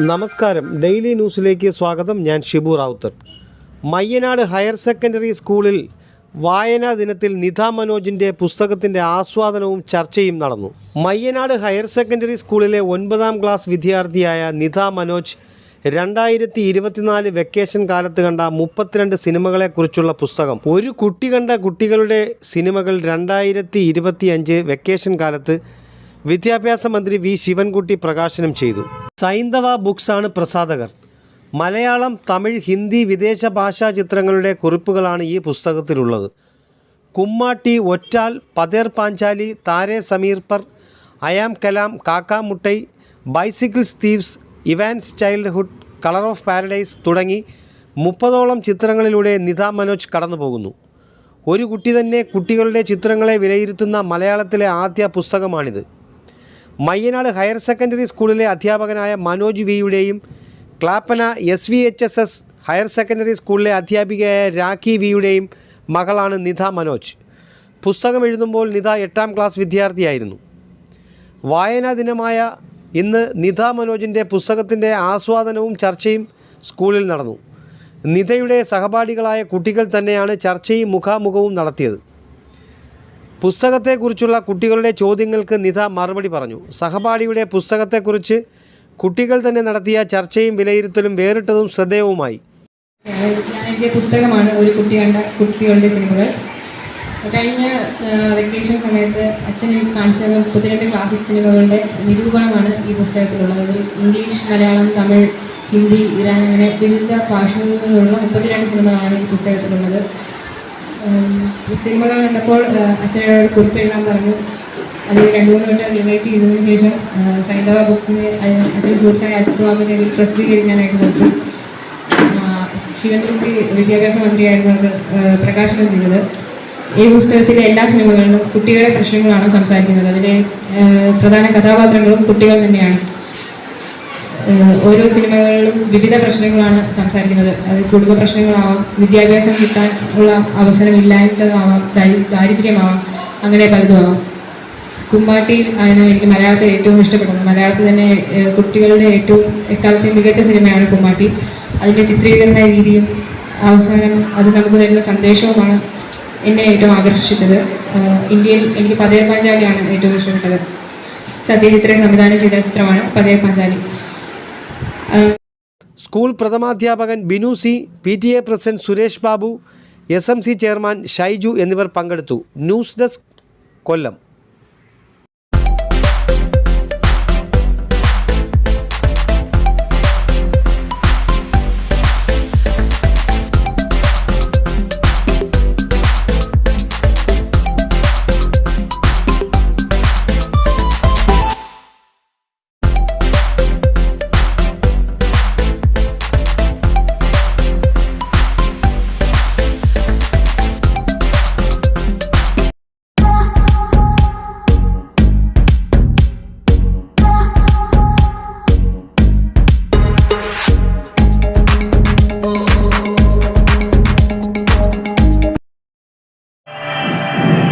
നമസ്കാരം. ഡെയിലി ന്യൂസിലേക്ക് സ്വാഗതം. ഞാൻ ഷിബു റാവുത്തർ. മയ്യനാട് ഹയർ സെക്കൻഡറി സ്കൂളിൽ വായനാ ദിനത്തിൽ നിധ മനോജിന്റെ പുസ്തകത്തിന്റെ ആസ്വാദനവും ചർച്ചയും നടന്നു. മയ്യനാട് ഹയർ സെക്കൻഡറി സ്കൂളിലെ ഒൻപതാം ക്ലാസ് വിദ്യാർത്ഥിയായ നിധ മനോജ് രണ്ടായിരത്തി ഇരുപത്തിനാല് വെക്കേഷൻ കാലത്ത് കണ്ട മുപ്പത്തിരണ്ട് സിനിമകളെക്കുറിച്ചുള്ള പുസ്തകം. ഒരു കുട്ടി കണ്ട കുട്ടികളുടെ സിനിമകൾ രണ്ടായിരത്തി ഇരുപത്തിയഞ്ച് വെക്കേഷൻ കാലത്ത് വിദ്യാഭ്യാസ മന്ത്രി വി ശിവൻകുട്ടി പ്രകാശനം ചെയ്തു. സൈന്ധവ ബുക്സാണ് പ്രസാധകർ. മലയാളം തമിഴ് ഹിന്ദി വിദേശ ഭാഷാ ചിത്രങ്ങളുടെ കുറിപ്പുകളാണ് ഈ പുസ്തകത്തിലുള്ളത്. Kummatty Ottaal Pather Panchali Taare സമീർപ്പർ Par I am Kalam Kaaka Muttai bicycle thieves Ivan's childhood colour of paradise തുടങ്ങി മുപ്പതോളം ചിത്രങ്ങളിലൂടെ നിതാ മനോജ് കടന്നുപോകുന്നു. ഒരു കുട്ടി തന്നെ കുട്ടികളുടെ ചിത്രങ്ങളെ വിലയിരുത്തുന്ന മലയാളത്തിലെ ആദ്യ പുസ്തകമാണിത്. മയ്യനാട് ഹയർ സെക്കൻഡറി സ്കൂളിലെ അധ്യാപകനായ Manoj വിയുടെയും Clappana S V H S S higher secondary സ്കൂളിലെ അധ്യാപികയായ രാഖി വിയുടെയും മകളാണ് നിധ മനോജ്. പുസ്തകം എഴുതുമ്പോൾ നിധ എട്ടാം ക്ലാസ് വിദ്യാർത്ഥിയായിരുന്നു. വായനാ ദിനമായ ഇന്ന് നിധ മനോജിന്റെ പുസ്തകത്തിന്റെ ആസ്വാദനവും ചർച്ചയും സ്കൂളിൽ നടന്നു. നിധയുടെ സഹപാഠികളായ കുട്ടികൾ തന്നെയാണ് ചർച്ചയും മുഖാമുഖവും നടത്തിയത്. പുസ്തകത്തെക്കുറിച്ചുള്ള കുട്ടികളുടെ ചോദ്യങ്ങൾക്ക് നിധ മറുപടി പറഞ്ഞു. സഹപാഠിയുടെ പുസ്തകത്തെക്കുറിച്ച് കുട്ടികൾ തന്നെ നടത്തിയ ചർച്ചയും വിലയിരുത്തലും വേറിട്ടതും ശ്രദ്ധേയവുമായി. പുസ്തകമാണ് ഒരു കുട്ടി കണ്ട കുട്ടികളുടെ സിനിമകൾ. കഴിഞ്ഞ വെക്കേഷൻ സമയത്ത് അച്ഛൻ എനിക്ക് കാണിച്ചു തന്ന മുപ്പത്തിരണ്ട് ക്ലാസിക് സിനിമകളുടെ നിരൂപണമാണ് ഈ പുസ്തകത്തിലുള്ളത്. അതിൽ ഇംഗ്ലീഷ് മലയാളം തമിഴ് ഹിന്ദി ഇറാൻ അങ്ങനെ വിവിധ ഭാഷകളിൽ നിന്നുള്ള മുപ്പത്തിരണ്ട് സിനിമകളാണ് ഈ പുസ്തകത്തിലുള്ളത്. സിനിമകൾ കണ്ടപ്പോൾ അച്ഛനോട് കുറിപ്പെഴുതാൻ പറഞ്ഞു. അത് രണ്ടു മൂന്ന് വട്ടം റിലേറ്റ് ചെയ്തതിനു ശേഷം സൈന്ധവ ബുക്സിന്റെ അച്ഛൻ സുഹൃത്തായ അജിത് വാമിനെ അതിൽ പ്രസിദ്ധീകരിക്കാനായിട്ട് നോക്കി ശിവൻകുട്ടി വിദ്യാഭ്യാസ മന്ത്രിയായിരുന്നു അത് പ്രകാശനം ചെയ്തത്. ഈ പുസ്തകത്തിലെ എല്ലാ സിനിമകളിലും കുട്ടികളുടെ പ്രശ്നങ്ങളാണ് സംസാരിക്കുന്നത്. അതിലെ പ്രധാന കഥാപാത്രങ്ങളും കുട്ടികൾ തന്നെയാണ്. ഓരോ സിനിമകളിലും വിവിധ പ്രശ്നങ്ങളാണ് സംസാരിക്കുന്നത്. അത് കുടുംബ പ്രശ്നങ്ങളാവാം വിദ്യാഭ്യാസം കിട്ടാൻ ഉള്ള അവസരം ഇല്ലാത്തതാവാം ദാരി- ദാരിദ്ര്യമാവാം അങ്ങനെ പലതും ആവാം കുമ്മാട്ടിയിൽ ആണ് എനിക്ക് മലയാളത്തിൽ ഏറ്റവും ഇഷ്ടപ്പെടുന്നത് മലയാളത്തിൽ തന്നെ കുട്ടികളുടെ ഏറ്റവും എക്കാലത്തെയും മികച്ച സിനിമയാണ് കുമ്മാട്ടി അതിന്റെ ചിത്രീകരണ രീതിയും അവസാനം അത് നമുക്ക് തരുന്ന സന്ദേശവുമാണ് എന്നെ ഏറ്റവും ആകർഷിച്ചത്. ഇന്ത്യയിൽ എനിക്ക് പതേർ പാഞ്ചാലിയാണ് ഏറ്റവും ഇഷ്ടപ്പെട്ടത്. സത്യജിത്ര സംവിധാനം ചെയ്ത ചിത്രമാണ് Pather Panchali. School പ്രഥമാധ്യാപകൻ Binu C P T A president Suresh Babu S M C chairman Shaiju എന്നിവർ പങ്കെടുത്തു. News desk Kollam.